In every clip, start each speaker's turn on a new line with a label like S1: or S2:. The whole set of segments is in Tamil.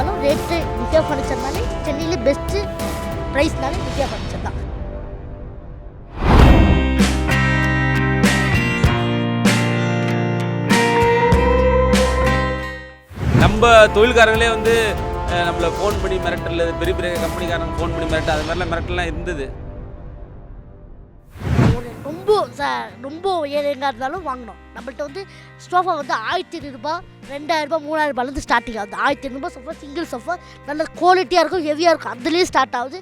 S1: இருந்தாலும் ரேட்டு வித்யா ஃபர்னிச்சர்னாலே சென்னையிலே பெஸ்ட்டு ப்ரைஸ்னாலே வித்யா ஃபர்னிச்சர் தான்
S2: நம்ம தொழில்காரங்களே வந்து நம்மளை ஃபோன் பண்ணி மிரட்டல் பெரிய பெரிய கம்பெனிக்காரங்க ஃபோன் பண்ணி மிரட்டல் அது மாதிரிலாம் மிரட்டல்லாம் இருந்தது.
S1: ரொம்ப ச ரொம்ப ஏழைங்க இருந்தாலும் வாங்கினோம் நம்மள்ட்ட வந்து சோஃபா வந்து ஆயிரத்தி ஐநூறுபா ரெண்டாயிரரூபா மூணாயிரரூபாலேருந்து ஸ்டார்டிங் ஆகுது. ஆயிரத்தி ஐநூறுபா சோஃபா சிங்கிள் சோஃபா நல்ல குவாலிட்டியாக இருக்கும் ஹெவியாக இருக்கும். அதுலேயே ஸ்டார்ட் ஆகுது.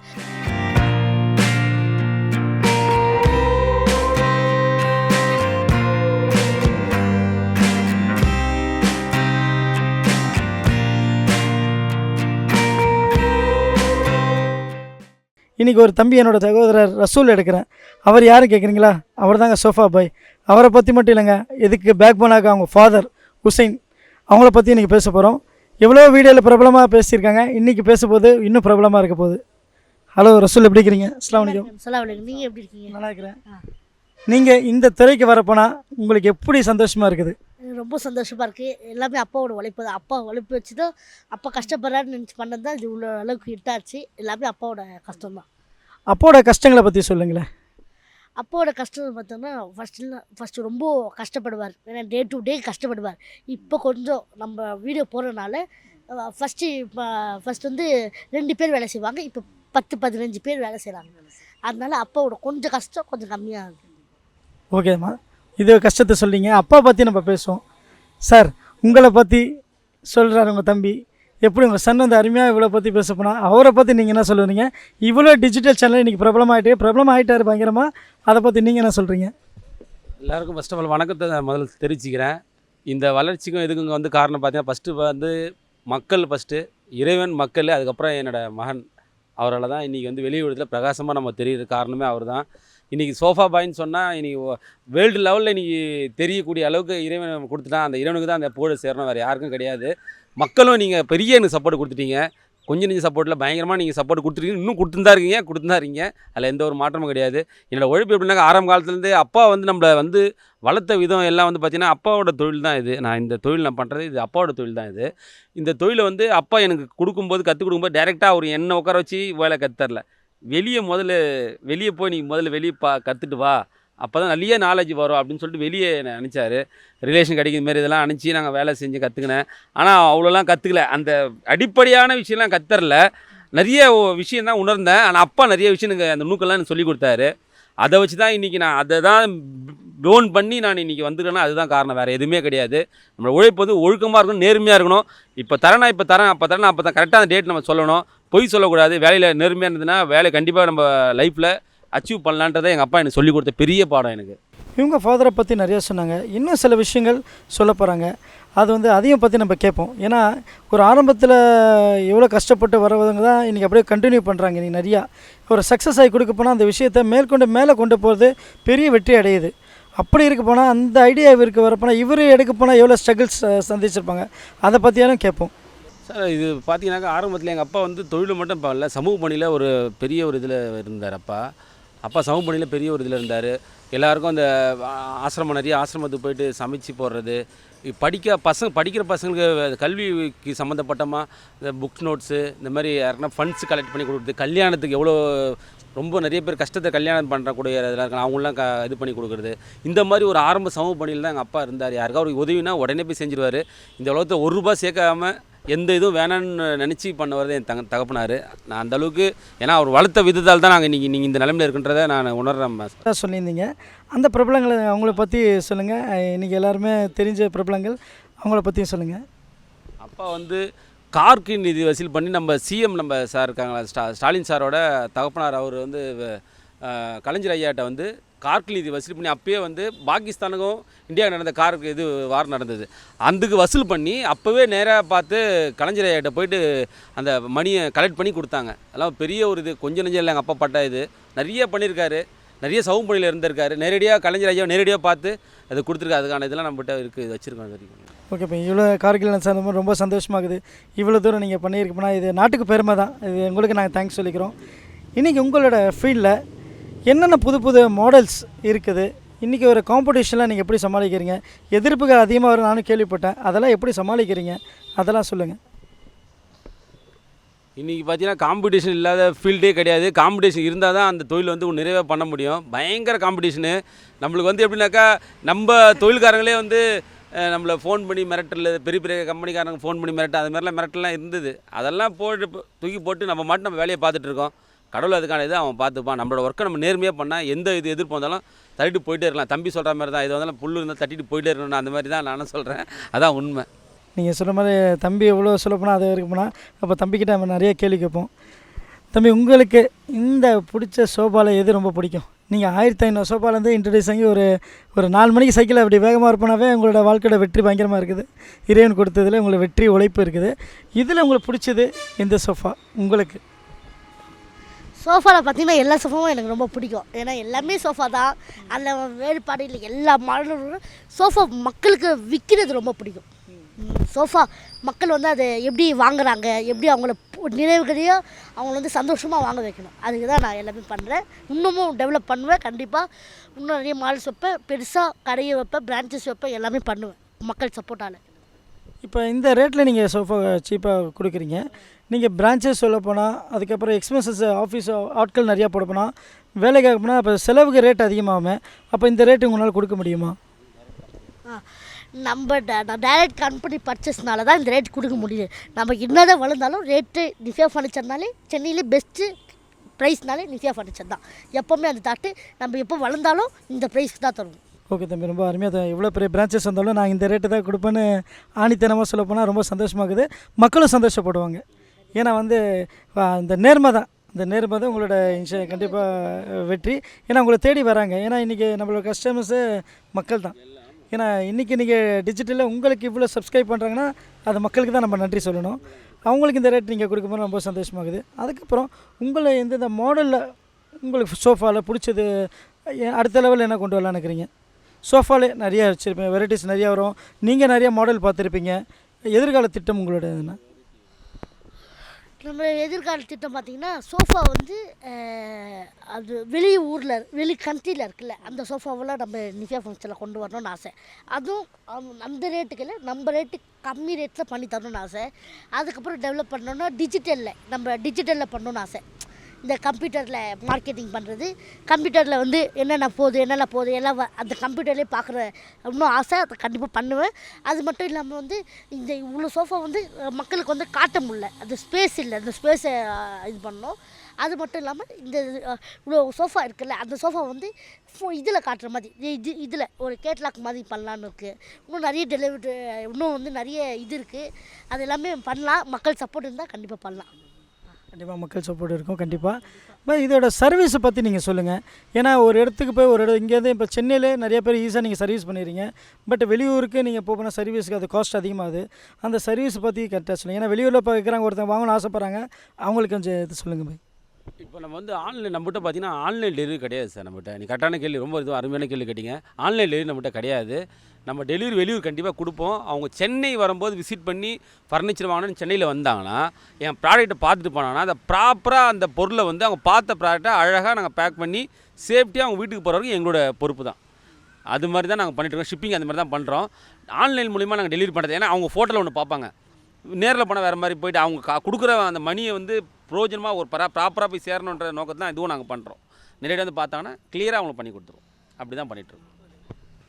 S3: இன்றைக்கி ஒரு தம்பி என்னோட சகோதரர் ரசூல் எடுக்கிறேன். அவர் யாரு கேட்குறீங்களா அவர் தாங்க சோஃபா பாய். அவரை பற்றி மட்டும் இல்லைங்க. இதுக்கு பேக் போனாக்க அவங்க ஃபாதர் ஹுசைன். அவங்கள பற்றி இன்றைக்கி பேச போகிறோம் எவ்வளோ வீடியோவில் பிரபலமாக பேசியிருக்காங்க. இன்றைக்கி பேசும்போது இன்னும் பிரபலமாக இருக்க போகுது. ஹலோ ரசூல் எப்படி இருக்கிறீங்க அஸ்லாம் வலைக்கம்
S1: நீங்கள் எப்படி இருக்கீங்க?
S3: நல்லா இருக்கிறேன். நீங்கள் இந்த துறைக்கு வரப்போனா உங்களுக்கு எப்படி சந்தோஷமாக இருக்குது?
S1: ரொம்ப சந்தோஷமாக இருக்குது எல்லாமே அப்பாவோட உழைப்பு தான். அப்பா உழைப்பு வச்சு தான் அப்பா கஷ்டப்படுறான்னு நினச்சி பண்ணது தான் இது இவ்வளோ அளவுக்கு ஹிட்டாச்சு எல்லாமே அப்பாவோட கஷ்டம் தான்
S3: அப்போட கஷ்டங்களை பற்றி சொல்லுங்களேன்.
S1: அப்பாவோட கஷ்டம் பார்த்தோம்னா ஃபஸ்ட்டில் ஃபஸ்ட்டு ரொம்ப கஷ்டப்படுவார். ஏன்னா டே டு டே கஷ்டப்படுவார். இப்போ கொஞ்சம் நம்ம வீடியோ போகிறனால ஃபஸ்ட்டு இப்போ ஃபஸ்ட் வந்து ரெண்டு பேர் வேலை செய்வாங்க. இப்போ பத்து பதினஞ்சு பேர் வேலை செய்கிறாங்க அதனால அப்பாவோட கொஞ்சம் கஷ்டம் கொஞ்சம் கம்மியாக இருக்குது
S3: ஓகேம்மா இது கஷ்டத்தை சொல்லிங்க அப்பா பற்றி நம்ம பேசுவோம். சார் உங்களை பற்றி சொல்கிறாரு உங்கள் தம்பி. எப்படி உங்கள் சன் வந்து அருமையாக இவ்வளோ பற்றி பேச போனால் அவரை பற்றி நீங்கள் என்ன சொல்லுவீங்க? இவ்வளோ டிஜிட்டல் சேனல் இன்றைக்கி பிரபலமாயிட்டே பிரபலம் ஆகிட்டார் பயங்கரமாக அதை பற்றி நீங்கள் என்ன சொல்கிறீங்க
S2: எல்லாருக்கும் ஃபஸ்ட் ஆஃப் ஆல் வணக்கத்தை முதல்ல தெரிவிச்சுக்கிறேன். இந்த வளர்ச்சிக்கும் இதுக்கும் வந்து காரணம் பார்த்தீங்கன்னா ஃபஸ்ட்டு வந்து மக்கள் ஃபஸ்ட்டு இறைவன் மக்கள் அதுக்கப்புறம் என்னோட மகன். அவரால் தான் இன்றைக்கி வந்து வெளியுலகத்தில் பிரகாசமாக நம்ம தெரியுற காரணமே அவர் தான் இன்றைக்கி சோஃபா பாயின்னு சொன்னால் இன்றைக்கி வேர்ல்டு லெவலில் இன்றைக்கி தெரியக்கூடிய அளவுக்கு இறைவன் கொடுத்துட்டான். அந்த இறைவனுக்கு தான் அந்த புகழ் சேரணும் வேறு யாருக்கும் கிடையாது. மக்களும் நீங்கள் பெரிய எனக்கு சப்போர்ட் கொடுத்துட்டீங்க. கொஞ்சம் நெஞ்ச சப்போர்ட்டில் பயங்கரமாக நீங்கள் சப்போர்ட் கொடுத்துருக்கீங்க. இன்னும் கொடுத்துருந்தா இருக்கீங்க கொடுத்துருந்தா இருக்கீங்க. அதில் எந்த ஒரு மாற்றமும் கிடையாது. என்னோடய உழைப்பு எப்படின்னாக்க ஆரம்ப காலத்துலேருந்து அப்பா வந்து நம்மளை வந்து வளர்த்த விதம் எல்லாம் வந்து பார்த்திங்கன்னா அப்பாவோட தொழில் தான் இது. நான் இந்த தொழில் நான் பண்ணுறது இது அப்பாவோட தொழில் தான் இது. இந்த தொழிலை வந்து அப்பா எனக்கு கொடுக்கும்போது கற்றுக் கொடுக்கும்போது டேரெக்டாக அவர் என்னை உட்கார வச்சு வேலை கற்றுத்தரல வெளியே முதல்ல வெளியே போய் நீ முதல்ல வெளியே பா கற்றுட்டு வா. அப்போ தான் நிறைய நாலேஜ் வரும் அப்படின்னு சொல்லிட்டு வெளியே என்னை அனுப்பிச்சாரு. ரிலேஷன் கிடைக்கிற மாதிரி இதெல்லாம் அனுப்பிச்சி நாங்கள் வேலை செஞ்சு கற்றுக்கினேன் ஆனால் அவ்வளோலாம் கற்றுக்கல அந்த அடிப்படையான விஷயம்லாம் கற்றுறல நிறைய விஷயம் தான் உணர்ந்தேன். ஆனால் அப்பா நிறைய விஷயம் எனக்கு அந்த நூக்கெல்லாம் எனக்கு சொல்லி கொடுத்தாரு. அதை வச்சு தான் இன்றைக்கி நான் அதை தான் லோன் பண்ணி நான் இன்றைக்கி வந்துருக்கேன்னா அதுதான் காரணம். வேறு எதுவுமே கிடையாது. நம்மளோட உழைப்பு வந்து ஒழுக்கமாக இருக்கணும் நேர்மையாக இருக்கணும். இப்போ தரேன் நான் இப்போ தரேன் அப்போ தரேன் அப்போ தான் கரெக்டாக அந்த டேட் நம்ம சொல்லணும். பொய் சொல்லக்கூடாது. வேலையில் நேர்மையாக இருந்ததுன்னா வேலை கண்டிப்பாக நம்ம லைஃப்பில் அச்சீவ் பண்ணலான்றதை எங்கள் அப்பா எனக்கு சொல்லி கொடுத்த பெரிய பாடம் எனக்கு.
S3: இவங்க ஃபாதரை பற்றி நிறையா சொன்னாங்க. இன்னும் சில விஷயங்கள் சொல்ல போகிறாங்க அது வந்து அதையும் பற்றி நம்ம கேட்போம். ஏன்னா ஒரு ஆரம்பத்தில் எவ்வளோ கஷ்டப்பட்டு வரவங்க தான் இன்றைக்கி அப்படியே கண்டினியூ பண்ணுறாங்க இன்றைக்கி நிறையா. ஒரு சக்ஸஸ் ஆகி கொடுக்க போனால் அந்த விஷயத்தை மேற்கொண்டு மேலே கொண்டு போகிறது பெரிய வெற்றி அடையுது. அப்படி இருக்க போனால் அந்த ஐடியா இவருக்கு வரப்போனா இவர் எடுக்க போனால் எவ்வளோ ஸ்ட்ரகிள்ஸ் சந்திச்சிருப்பாங்க. அதை பற்றியாலும் கேட்போம்.
S2: சார் இது பார்த்தீங்கன்னாக்கா ஆரம்பத்தில் எங்கள் அப்பா வந்து தொழில் மட்டும் இல்லை சமூக பணியில் ஒரு பெரிய ஒரு இதில் இருந்தார் அப்பா. அப்பா சமூபணியில் பெரிய ஒரு இதில் இருந்தார். எல்லாருக்கும் அந்த ஆசிரமம் நிறைய ஆசிரமத்துக்கு போயிட்டு சமைச்சு போடுறது. படிக்க பசங்க படிக்கிற பசங்களுக்கு கல்விக்கு சம்மந்தப்பட்டமாக இந்த புக்ஸ் நோட்ஸு இந்த மாதிரி யாருன்னா ஃபண்ட்ஸ் கலெக்ட் பண்ணி கொடுக்குறது. கல்யாணத்துக்கு எவ்வளோ ரொம்ப நிறைய பேர் கஷ்டத்தை கல்யாணம் பண்ணுறக்கூடிய இதெல்லாம் இருக்கலாம் அவங்களாம் க இது பண்ணி கொடுக்குறது. இந்த மாதிரி ஒரு ஆரம்ப சமூக பணியில் தான் எங்கள் அப்பா இருந்தார். யாருக்கா அவருக்கு உதவினா உடனே போய் செஞ்சிருவார். இந்த உலகத்தை ஒரு ரூபா சேர்க்காம எந்த இதுவும் வேணான்னு நினச்சி பண்ணவர் என் தங்க தகப்பனார். நான் அந்த அளவுக்கு ஏன்னா அவர் வளர்த்த விதத்தால் தான் நாங்கள் இன்றைக்கி நீங்கள் இந்த நிலைமையில் இருக்குன்றதை நான் உணர்றேன்
S3: அதான் சொல்லியிருந்தீங்க. அந்த பிரபலங்களை அவங்கள பற்றி சொல்லுங்கள் இன்றைக்கி எல்லாருமே தெரிஞ்ச பிரபலங்கள் அவங்கள பற்றியும் சொல்லுங்கள்
S2: அப்பா வந்து கார்க்கு நிதி வசூல் பண்ணி நம்ம சிஎம் நம்ம சார் இருக்காங்களா ஸ்டா ஸ்டாலின் சாரோட தகப்பனார் அவர் வந்து கலைஞர் ஐயாட்ட வந்து கார்க்கில் இது வசூல் பண்ணி அப்போயே வந்து பாகிஸ்தானுக்கும் இந்தியா நடந்த காருக்கு இது வார் நடந்தது. அதுக்கு வசூல் பண்ணி அப்போவே நேராக பார்த்து கலைஞர் ஐயாட்ட போயிட்டு அந்த மணியை கலெக்ட் பண்ணி கொடுத்தாங்க. அதெல்லாம் பெரிய ஒரு இது. கொஞ்சம் நெஞ்சம் இல்லை எங்கள் அப்பா பட்ட இது. நிறைய பண்ணியிருக்காரு. நிறைய சவும்படியில் இருந்திருக்காரு. நேரடியாக கலைஞர் ஐயா நேரடியாக பார்த்து அது கொடுத்துருக்காரு. அதுக்கான இதெல்லாம் நம்மகிட்ட இருக்குது வச்சுருக்கோம் வரைக்கும்.
S3: ஓகே இப்போ இவ்வளோ கார்கில் சார்ந்த ரொம்ப சந்தோஷமாகுது. இவ்வளோ தூரம் நீங்கள் பண்ணியிருக்கோம்னா இது நாட்டுக்கு பெருமை தான். இது உங்களுக்கு நாங்கள் தேங்க்ஸ் சொல்லிக்கிறோம். இன்றைக்கி உங்களோட ஃபீல்டில் என்னென்ன புது புது மாடல்ஸ் இருக்குது? இன்றைக்கி ஒரு காம்படிஷனில் நீங்கள் எப்படி சமாளிக்கிறீங்க? எதிர்ப்புகள் அதிகமாக வரும் நானும் கேள்விப்பட்டேன். அதெல்லாம் எப்படி சமாளிக்கிறீங்க? அதெல்லாம் சொல்லுங்கள்
S2: இன்றைக்கி பார்த்தீங்கன்னா காம்படிஷன் இல்லாத ஃபீல்டே கிடையாது. காம்படிஷன் இருந்தால் தான் அந்த தொழில் வந்து நிறைவே பண்ண முடியும். பயங்கர காம்படிஷனு நம்மளுக்கு வந்து எப்படின்னாக்கா நம்ம தொழில்காரங்களே வந்து நம்மளை ஃபோன் பண்ணி மிரட்டல். பெரிய பெரிய கம்பெனிக்காரங்க ஃபோன் பண்ணி மிரட்டு அது மாதிரிலாம் மிரட்டலாம் இருந்தது. அதெல்லாம் போட்டு தூக்கி போட்டு நம்ம மட்டும் நம்ம வேலையை பார்த்துட்ருக்கோம் கடவுள் அதுக்கான இது அவன் பார்த்துப்பான். நம்மளோட ஒர்க்கை நம்ம நேர்மையாக பண்ணால் எந்த இது எதிர்ப்பு வந்தாலும் தட்டிட்டு போயிட்டே இருக்கலாம். தம்பி சொல்கிற மாதிரி தான். இது வந்தாலும் புல் இருந்தால் தட்டிட்டு போயிட்டே இருக்கணும் அந்த மாதிரி தான் நானும் சொல்கிறேன் அதான் உண்மை.
S3: நீங்கள் சொல்கிற மாதிரி தம்பி எவ்வளோ சொல்லப்போனால் அது வரைக்கும் போனால் அப்போ தம்பிக்கிட்ட நம்ம நிறைய கேள்வி கேட்போம். தம்பி உங்களுக்கு இந்த பிடிச்ச சோபாவில் எது ரொம்ப பிடிக்கும்? நீங்கள் ஆயிரத்தி ஐநூறு சோபாலேருந்து இன்ட்ரடியூஸ் ஆகி ஒரு ஒரு நாலு மணிக்கு சைக்கிள் அப்படி வேகமாக இருப்பனாவே உங்களோட வாழ்க்கையோட வெற்றி பயங்கரமாக இருக்குது. இறைவன் கொடுத்ததில் உங்களுக்கு வெற்றி உழைப்பு இருக்குது. இதில் உங்களுக்கு பிடிச்சது இந்த சோஃபா உங்களுக்கு.
S1: சோஃபாவில் பார்த்தீங்கன்னா எல்லா சோஃபாவும் எனக்கு ரொம்ப பிடிக்கும். ஏன்னா எல்லாமே சோஃபா தான். அதில் வேறுபாடு இல்லை. எல்லா மாடலும் சோஃபா மக்களுக்கு விற்கிறது ரொம்ப பிடிக்கும். சோஃபா மக்கள் வந்து அதை எப்படி வாங்குறாங்க எப்படி அவங்கள நினைவுகளையோ அவங்கள வந்து சந்தோஷமாக வாங்க வைக்கணும். அதுக்கு தான் நான் எல்லாமே பண்ணுறேன் இன்னமும் டெவலப் பண்ணுவேன் கண்டிப்பாக இன்னும் நிறைய மாடல்ஸ் வைப்பேன். பெருசாக கடையை வைப்பேன் பிரான்ச்சஸ் வைப்பேன் எல்லாமே பண்ணுவேன். மக்கள் சப்போர்ட்டால்
S3: இப்போ இந்த ரேட்டில் நீங்கள் சோஃபா சீப்பாக கொடுக்குறீங்க. நீங்கள் பிரான்ச்சஸ் சொல்ல போனால் அதுக்கப்புறம் எக்ஸ்பென்சஸ் ஆஃபீஸ் ஆட்கள் நிறையா போட போனால் வேலைக்காக போனால் அப்போ செலவுக்கு ரேட் அதிகமாகுமே அப்போ இந்த ரேட்டு உங்களால் கொடுக்க முடியுமா?
S1: நம்ம டைரக்ட் கம்பெனி பர்ச்சேஸ்னால தான் இந்த ரேட் கொடுக்க முடியும் நம்ம என்னதான் வளர்ந்தாலும் ரேட்டு நிஃபியா ஃபர்னிச்சர்னாலே சென்னையிலே பெஸ்ட்டு ப்ரைஸ்னாலே நிஃபியா ஃபர்னிச்சர் தான் எப்போவுமே அந்த தாட்டு நம்ம எப்போ வளர்ந்தாலும் இந்த ப்ரைஸ்க்கு தான் தருவோம்
S3: ஓகே தம்பி ரொம்ப அருமையாக தான் இவ்வளோ பெரிய பிரான்ச்சஸ் வந்தாலும் நான் இந்த ரேட்டு தான் கொடுப்பேன்னு ஆணித்தனமாக சொல்ல போனால் ரொம்ப சந்தோஷமாகுது. மக்களும் சந்தோஷப்படுவாங்க. ஏன்னா வந்து இந்த நேர்மை தான். இந்த நேர்மை தான் உங்களோட இன்ஷ கண்டிப்பாக வெற்றி. ஏன்னா உங்களை தேடி வராங்க. ஏன்னா இன்றைக்கி நம்மளோட கஸ்டமர்ஸு மக்கள் தான். ஏன்னா இன்றைக்கி நீங்கள் டிஜிட்டலில் உங்களுக்கு இவ்வளோ சப்ஸ்கிரைப் பண்ணுறாங்கன்னா அது மக்களுக்கு தான் நம்ம நன்றி சொல்லணும். அவங்களுக்கு இந்த ரேட் நீங்கள் கொடுக்கும்போது ரொம்ப சந்தோஷமாகுது. அதுக்கப்புறம் உங்களை எந்தெந்த மாடலில் உங்களுக்கு சோஃபாவில் பிடிச்சது அடுத்த லெவலில் என்ன கொண்டு வரலான்னு இருக்கிறீங்க சோஃபாலே நிறையா வச்சுருப்பேன் வெரைட்டிஸ் நிறையா வரும். நீங்கள் நிறைய மாடல் பார்த்துருப்பீங்க. எதிர்கால திட்டம் உங்களோட என்ன
S1: நம்ம எதிர்கால திட்டம் பார்த்திங்கன்னா சோஃபா வந்து அது வெளி ஊரில் வெளி கண்ட்ரியில் இருக்குல்ல அந்த சோஃபாவெல்லாம் நம்ம நிஃபியா ஃபங்க்ஷனில் கொண்டு வரணும்னு ஆசை. அதுவும் அந்த ரேட்டுக்கு இல்லை நம்ம ரேட்டு கம்மி ரேட்டில் பண்ணி தரணும்னு ஆசை. அதுக்கப்புறம் டெவலப் பண்ணோன்னா டிஜிட்டலில் நம்ம டிஜிட்டலில் பண்ணணும்னு ஆசை. இந்த கம்ப்யூட்டரில் மார்க்கெட்டிங் பண்ணுறது கம்ப்யூட்டரில் வந்து என்னென்ன போகுது என்னென்ன போகுது எல்லாம் வ- அந்த கம்ப்யூட்டர்லேயே பார்க்குற இன்னும் ஆசை அதை கண்டிப்பாக பண்ணுவேன். அது மட்டும் இல்லாமல் வந்து இந்த இவ்வளோ சோஃபா வந்து மக்களுக்கு வந்து காட்ட முடில அது ஸ்பேஸ் இல்லை அந்த ஸ்பேஸை இது பண்ணோம் அது மட்டும் இல்லாமல் இந்த இவ்வளோ சோஃபா இருக்குல்ல அந்த சோஃபா வந்து இதில் காட்டுற மாதிரி இது இதில் ஒரு கேட்லாக் மாதிரி பண்ணலான்னு இருக்குது இன்னும் நிறைய டெலிவரி இன்னும் வந்து நிறைய இது இருக்குது அது எல்லாமே பண்ணலாம். மக்கள் சப்போர்ட் இருந்தால் கண்டிப்பாக பண்ணலாம்.
S3: கண்டிப்பாக மக்கள் சப்போர்ட் இருக்கும் கண்டிப்பாக பட் இதோட சர்வீஸை பற்றி நீங்கள் சொல்லுங்கள் ஏன்னா ஒரு இடத்துக்கு போய் ஒரு இடம் இங்கேருந்து இப்போ சென்னையில் நிறைய பேர் ஈஸியாக நீங்கள் சர்வீஸ் பண்ணிடுறீங்க. பட் வெளியூருக்கு நீங்கள் போனால் சர்வீஸுக்கு அது காஸ்ட் அதிகமாகுது. அந்த சர்வீஸ் பற்றி கரெக்டாக சொல்லுங்கள் ஏன்னா வெளியூரில் இப்போ இருக்கிறாங்க ஒருத்தங்க வாங்கணும்னு ஆசைப்பட்றாங்க அவங்களுக்கு கொஞ்சம் இது சொல்லுங்கள் பை
S2: இப்போ நம்ம வந்து ஆன்லைன் நம்மகிட்ட பார்த்தீங்கன்னா ஆன்லைன் டெலிவரி கிடையாது சார் நம்மகிட்ட. நீ கரெக்டான கேள்வி ரொம்ப இது அருமையான கேள்வி கேட்டீங்க. ஆன்லைன் டெலிவரி நம்மகிட்ட கிடையாது. நம்ம டெலிவரி வெளியூர் கண்டிப்பாக கொடுப்போம். அவங்க சென்னை வரும்போது விசிட் பண்ணி ஃபர்னிச்சர் வாங்கணும்னு சென்னையில் வந்தாங்கன்னா என் ப்ராடக்ட்டை பார்த்துட்டு போனாங்கன்னா அந்த ப்ராப்பராக அந்த பொருளை வந்து அவங்க பார்த்த ப்ராடக்ட்டை அழகாக நாங்கள் பேக் பண்ணி சேஃப்டியாக அவங்க வீட்டுக்கு போகிற வரைக்கும் எங்களோட பொறுப்பு தான். அது மாதிரி தான் நாங்கள் பண்ணிட்டுருக்கோம் ஷிப்பிங் அந்த மாதிரி தான் பண்ணுறோம் ஆன்லைன் மூலிமா நாங்கள் டெலிவரி பண்ணுறது ஏன்னா அவங்க ஃபோட்டோவில் ஒன்று பார்ப்பாங்க. நேரில் போனால் வேறு மாதிரி போயிட்டு அவங்க கா கொடுக்குற அந்த மணியை வந்து பிரயோஜனமாக ஒரு பரா ப்ராப்பராக போய் சேரணுன்ற நோக்கத்தை தான் இதுவும் நாங்கள் பண்ணுறோம் நேரடியாக வந்து பார்த்தாங்கன்னா கிளியராக அவங்களுக்கு பண்ணி கொடுத்துருவோம். அப்படி தான் பண்ணிகிட்ருக்கோம்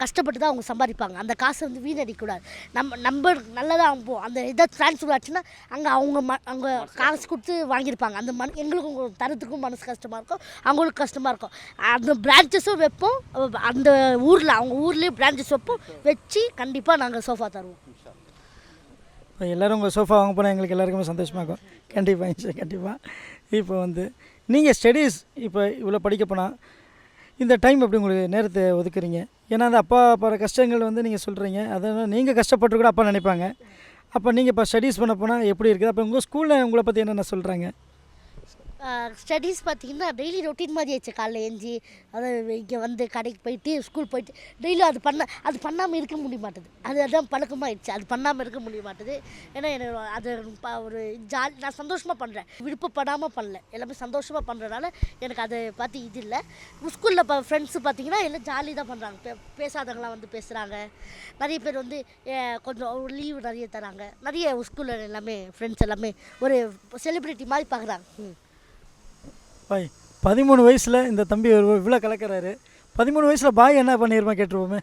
S1: கஷ்டப்பட்டு தான் அவங்க சம்பாதிப்பாங்க. அந்த காசை வந்து வீணடிக்கக்கூடாது நம்ம நம்ம நல்லதாக அனுப்புவோம் அந்த இதை ட்ரான்ஸ்ஃபர் ஆச்சுன்னா அங்கே அவங்க ம அவங்க காசு கொடுத்து வாங்கியிருப்பாங்க. அந்த மண் எங்களுக்கும் உங்க தரத்துக்கும் மனசு கஷ்டமாக இருக்கும். அவங்களுக்கு கஷ்டமாக இருக்கும். அந்த பிரான்ச்சஸும் வைப்போம். அந்த ஊரில் அவங்க ஊர்லேயே பிரான்ச்சஸ் வைப்போம். வச்சு கண்டிப்பாக நாங்கள் சோஃபா தருவோம்.
S3: இப்போ எல்லோரும் உங்கள் சோஃபா வாங்க போனால் எங்களுக்கு எல்லாருக்குமே சந்தோஷமாக இருக்கும். கண்டிப்பாக சார் கண்டிப்பாக இப்போ வந்து நீங்கள் ஸ்டடீஸ் இப்போ இவ்வளோ படிக்க போனால் இந்த டைம் எப்படி உங்களுக்கு நேரத்தை ஒதுக்குறீங்க? ஏன்னா அந்த அப்பா பல கஷ்டங்கள் வந்து நீங்கள் சொல்கிறீங்க அதனால் நீங்கள் கஷ்டப்பட்டு கூட அப்பா நினைப்பாங்க. அப்போ நீங்கள் இப்போ ஸ்டடீஸ் பண்ண போனால் எப்படி இருக்குது? அப்போ உங்கள் ஸ்கூலில் உங்களை பற்றி என்னென்ன சொல்கிறாங்க
S1: ஸ்டடீஸ் பார்த்தீங்கன்னா டெய்லி ரொட்டீன் மாதிரி ஆயிடுச்சு. காலைல ஏஞ்சி அதாவது இங்கே வந்து கடைக்கு போயிட்டு ஸ்கூல் போயிட்டு டெய்லி அது பண்ண அது பண்ணாமல் இருக்க முடிய மாட்டுது அது அதான் பழக்கமாகிடுச்சு அது பண்ணாமல் இருக்க முடிய மாட்டுது ஏன்னா எனக்கு அது ஒரு ஜாலி நான் சந்தோஷமாக பண்ணுறேன் விருப்பப்படாமல் பண்ணல. எல்லாமே சந்தோஷமாக பண்ணுறதுனால எனக்கு அதை பார்த்து இது இல்லை. ஸ்கூலில் இப்போ ஃப்ரெண்ட்ஸு பார்த்தீங்கன்னா எல்லாம் ஜாலி தான் பண்ணுறாங்க பே பேசாதவங்களாம் வந்து பேசுகிறாங்க நிறைய பேர் வந்து கொஞ்சம் லீவு நிறைய தராங்க. நிறைய ஸ்கூலில் எல்லாமே ஃப்ரெண்ட்ஸ் எல்லாமே ஒரு செலிப்ரிட்டி மாதிரி பார்க்குறாங்க. ம்.
S3: பாய் பதிமூணு வயசில் இந்த தம்பி ஒரு இவ்வளோ கலக்கிறாரு. பதிமூணு வயசில் பாய் என்ன பண்ணிருமா கேட்டுருவோமே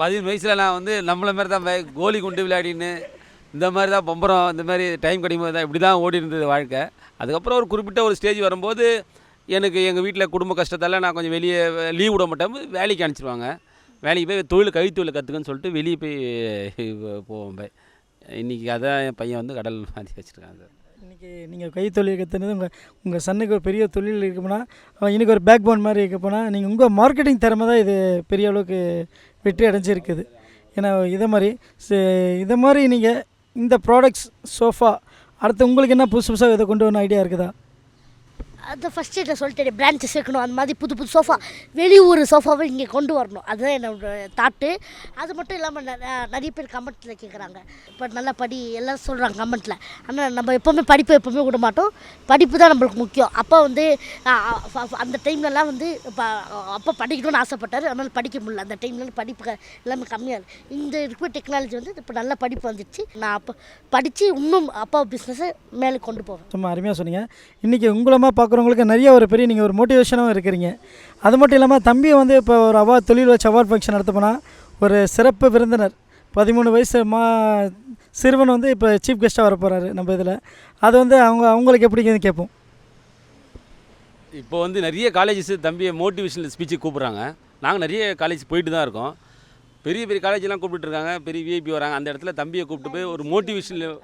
S2: பதிமூணு வயசில் நான் வந்து நம்மள மாதிரி தான் கோலி குண்டு விளையாடின்னு இந்த மாதிரி தான் பம்பரம் இந்த மாதிரி டைம் கிடைக்கும் போது தான் இப்படி தான் ஓடி இருந்தது வாழ்க்கை. அதுக்கப்புறம் ஒரு குறிப்பிட்ட ஒரு ஸ்டேஜ் வரும்போது எனக்கு எங்கள் வீட்டில் குடும்ப கஷ்டத்தால் நான் கொஞ்சம் வெளியே லீவ் விட மாட்டேன். வேலைக்கு அனுப்பிச்சிருவாங்க. வேலைக்கு போய் தொழில் கைத்தொழில் கற்றுக்கன்னு சொல்லிட்டு வெளியே போய் போவோம் போய். இன்றைக்கி அதான் என் பையன் வந்து கடல் மாற்றி வச்சுருக்காங்க
S3: இன்றைக்கி நீங்கள் கைத்தொழில் கற்றுனது உங்கள் உங்கள் சன்னுக்கு ஒரு பெரிய தொழில் இருக்க போனால் இன்றைக்கி இன்னைக்கு ஒரு பேக் போன் மாதிரி இருக்க போனால் நீங்கள் உங்கள் மார்க்கெட்டிங் திறமை தான் இது பெரிய அளவுக்கு வெற்றி அடைஞ்சிருக்குது. ஏன்னா இதை மாதிரி சே- இதை மாதிரி நீங்கள் இந்த ப்ராடக்ட்ஸ் சோஃபா அடுத்து உங்களுக்கு என்ன புதுசு புதுசாக இதை கொண்டு வரணும் ஐடியா இருக்குதா?
S1: அது ஃபஸ்ட்டு இதை சொல்லிட்டேன் பிரான்ச்சஸ் வைக்கணும் அந்த மாதிரி புது புது சோஃபா வெளியூர் சோஃபாவை இங்கே கொண்டு வரணும். அதுதான் என்னோட தாட்டு அது மட்டும் இல்லாமல் நிறைய பேர் கமெண்ட்டில் கேட்குறாங்க இப்போ நல்லா படி எல்லாம் சொல்கிறாங்க கமெண்ட்டில் ஆனால் நம்ம எப்போவுமே படிப்பு எப்போவுமே விட மாட்டோம். படிப்பு தான் நம்மளுக்கு முக்கியம். அப்போ வந்து அந்த டைம்லலாம் வந்து இப்போ அப்போ படிக்கணும்னு ஆசைப்பட்டார். அதனால் படிக்க முடியல. அந்த டைம்ல படிப்பு க- எல்லாமே கம்மியாக இருக்குது இந்த இருக்கிற டெக்னாலஜி வந்து இப்போ நல்ல படிப்பு வந்துடுச்சு நான் அப்போ படித்து இன்னும் அப்பா பிஸ்னஸை மேலே கொண்டு போவேன்.
S3: சும்மா அருமையாக சொன்னீங்க. இன்றைக்கி உங்களமாக பார்க்குறவங்களுக்கு நிறைய ஒரு பெரிய நீங்கள் ஒரு மோட்டிவேஷனாகவும் இருக்கிறீங்க. அது மட்டும் இல்லாமல் தம்பியை வந்து இப்போ ஒரு அவார்ட் தொழில் வச்சு அவார்ட் ஃபங்க்ஷன் நடத்த போனால் ஒரு சிறப்பு விருந்தினர். பதிமூணு வயசு மா சிறுவன் வந்து இப்போ சீஃப் கெஸ்ட்டாக வர போகிறாரு நம்ம இதில். அது வந்து அவங்க அவங்களுக்கு எப்படிங்கிறது கேட்போம்.
S2: இப்போ வந்து நிறைய காலேஜஸ் தம்பியை மோட்டிவேஷனல் ஸ்பீச்சுக்கு கூப்பிட்றாங்க. நாங்கள் நிறைய காலேஜ் போயிட்டு தான் இருக்கோம். பெரிய பெரிய காலேஜெலாம் கூப்பிட்டுருக்காங்க பெரிய விஐபி வராங்க. அந்த இடத்துல தம்பியை கூப்பிட்டு போய் ஒரு மோட்டிவேஷனல்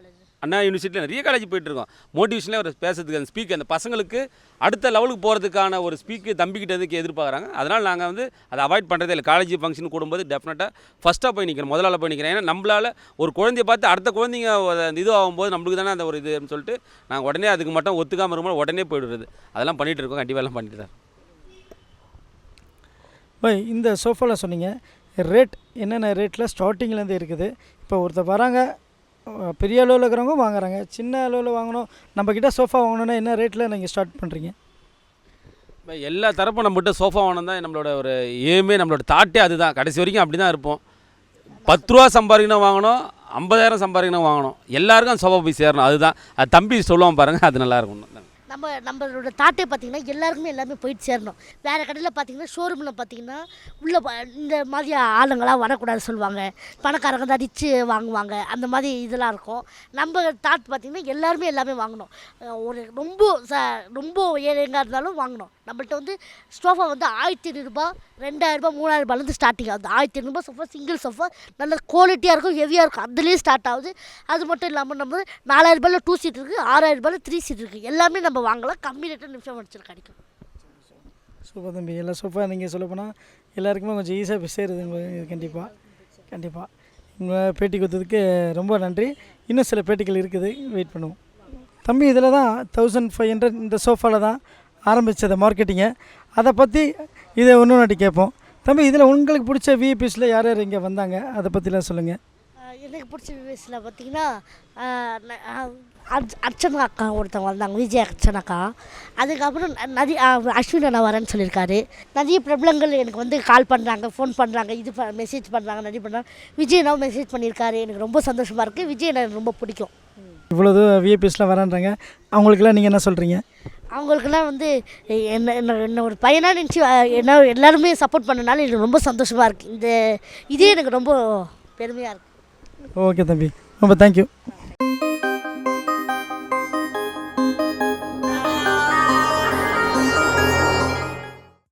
S2: அண்ணா யூனிவர்சிட்டியில் நிறைய காலேஜ் போயிட்டுருக்கோம். மோட்டிவேஷனில் ஒரு பேசுறதுக்கு அந்த ஸ்பீக் அந்த பசங்களுக்கு அடுத்த லெவலுக்கு போகிறதுக்கான ஒரு ஸ்பீக்கு தம்பிக்கிட்டதுக்கு எதிர்பார்க்குறாங்க? அதனால் நாங்கள் வந்து அதை அவாய்ட் பண்ணுறதே இல்லை. காலேஜ் ஃபங்க்ஷன் கூடும்போது டெஃபினட்டாக ஃபஸ்ட்டாக போய் நிற்கிறோம் முதலால் போய் நிற்கிறேன் ஏன்னா நம்மளால் ஒரு குழந்தைய பார்த்து அடுத்த குழந்தைங்க அந்த இது ஆகும்போது நம்மளுக்கு தானே அந்த ஒரு இதுன்னு சொல்லிட்டு நாங்கள் உடனே அதுக்கு மட்டும் ஒத்துக்காமல் இருக்கும்போது உடனே போயிடுறது. அதெல்லாம் பண்ணிகிட்டு இருக்கோம். கண்டிப்பாக எல்லாம் பண்ணிட்டு தான்
S3: இந்த சோஃபாவில் சொன்னீங்க. ரேட் என்னென்ன ரேட்டில் ஸ்டார்டிங்லேருந்து இருக்குது. இப்போ ஒருத்தர் வராங்க பெரிய அளவில் இருக்கிறவங்க வாங்குறாங்க. சின்ன அளவில் வாங்கணும். நம்மக்கிட்ட சோஃபா வாங்கணுன்னா என்ன ரேட்டில் நீங்கள் ஸ்டார்ட் பண்ணுறீங்க
S2: இப்போ எல்லா தரப்பும் நம்மகிட்ட சோஃபா வாங்கணும் தான் நம்மளோட ஒரு ஏமே நம்மளோட தாட்டே அதுதான். கடைசி வரைக்கும் அப்படி தான் இருப்போம். பத்து ரூபா சம்பாதிக்கணும் வாங்கணும். ஐம்பதாயிரம் சம்பாதிக்கணும் வாங்கணும். எல்லாருக்கும் அந்த சோஃபா போய் சேரணும். அதுதான். அது தம்பி சொல்லுவான் பாருங்கள் அது நல்லாயிருக்கும்
S1: நம்ம நம்மளோட தாட்டே பார்த்தீங்கன்னா எல்லாருக்குமே எல்லாமே போயிட்டு சேரணும். வேறு கடையில் பார்த்தீங்கன்னா ஷோரூமில் பார்த்தீங்கன்னா உள்ளே இந்த மாதிரி ஆளுங்களாம் வரக்கூடாது சொல்லுவாங்க. பணக்காரங்க தான் ரிச்சு வாங்குவாங்க. அந்த மாதிரி இதெல்லாம் இருக்கும். நம்ம தாட் பார்த்தீங்கன்னா எல்லாருமே எல்லாமே வாங்கணும். ஒரு ரொம்ப ச ரொம்ப ஏழைங்க இருந்தாலும் வாங்கணும். நம்மள்ட்ட வந்து சோஃபா வந்து ஆயிரத்தி ஐநூறுரூபா ரெண்டாயிரரூபா மூணாயிரரூபாலேருந்து ஸ்டார்டிங் ஆகுது. ஆயிரத்தி ஐநூறுபா சோஃபா சிங்கிள் சோஃபா நல்ல குவாலிட்டியாக இருக்கும் ஹெவியாக இருக்கும். அதுலேயே ஸ்டார்ட் ஆகுது. அது மட்டும் இல்லாமல் நம்ம நாலாயிரரூபாயில் டூ சீட் இருக்குது ஆறாயிரரூபாயில் த்ரீ சீட் இருக்குது எல்லாமே நம்ம வாங்கலாம். கம்மி ரேட்டில் நிமிஷம் முடிச்சிரு கிடைக்கும்
S3: சூப்பர் தம்பி. எல்லாம் சூப்பராக நீங்கள் சொல்லப்போனால் எல்லாருக்குமே கொஞ்சம் ஈஸியாக சேருது உங்களுக்கு கண்டிப்பாக கண்டிப்பாக உங்கள் பேட்டி கொடுத்ததுக்கு ரொம்ப நன்றி. இன்னும் சில பேட்டிகள் இருக்குது. வெயிட் பண்ணுவோம். தம்பி இதில் தான் தௌசண்ட் ஃபைவ் ஹண்ட்ரட் இந்த சோஃபாவில் தான் ஆரம்பித்தது மார்க்கெட்டிங்கை அதை பற்றி இதை ஒன்று நாட்டி கேட்போம். தம்பி இதில் உங்களுக்கு பிடிச்ச விஐபிஸில் யார் யார் இங்கே வந்தாங்க? அதை பற்றிலாம் சொல்லுங்கள்
S1: எனக்கு பிடிச்ச விவேஸில் பார்த்தீங்கன்னா அர்ச்சனா அக்கா ஒருத்தவங்க வந்தாங்க விஜய் அர்ச்சனா அக்கா. அதுக்கப்புறம் ந- நிறைய ஆஹ் அஸ்வின் அண்ணா வரேன்னு சொல்லியிருக்காரு. நிறைய பிரபலங்கள் எனக்கு வந்து கால் பண்ணுறாங்க ஃபோன் பண்ணுறாங்க இது மெசேஜ் பண்ணுறாங்க நிறைய பண்ணுறாங்க விஜய் அண்ணாவும் மெசேஜ் பண்ணியிருக்காரு. எனக்கு ரொம்ப சந்தோஷமாக இருக்குது விஜய் எனக்கு ரொம்ப பிடிக்கும்.
S3: இவ்வளோ விஐபிஸ்லாம் வரான்றாங்க. அவங்களுக்கெல்லாம் நீங்கள் என்ன சொல்கிறீங்க
S1: அவங்களுக்கெல்லாம் வந்து என்ன என்ன என்ன ஒரு பையனாக நினச்சி என்ன எல்லாருமே சப்போர்ட் பண்ணனால எனக்கு ரொம்ப சந்தோஷமாக இருக்குது இந்த இதே எனக்கு ரொம்ப பெருமையாக இருக்குது
S3: ஓகே தம்பி. ரொம்ப தேங்க்யூ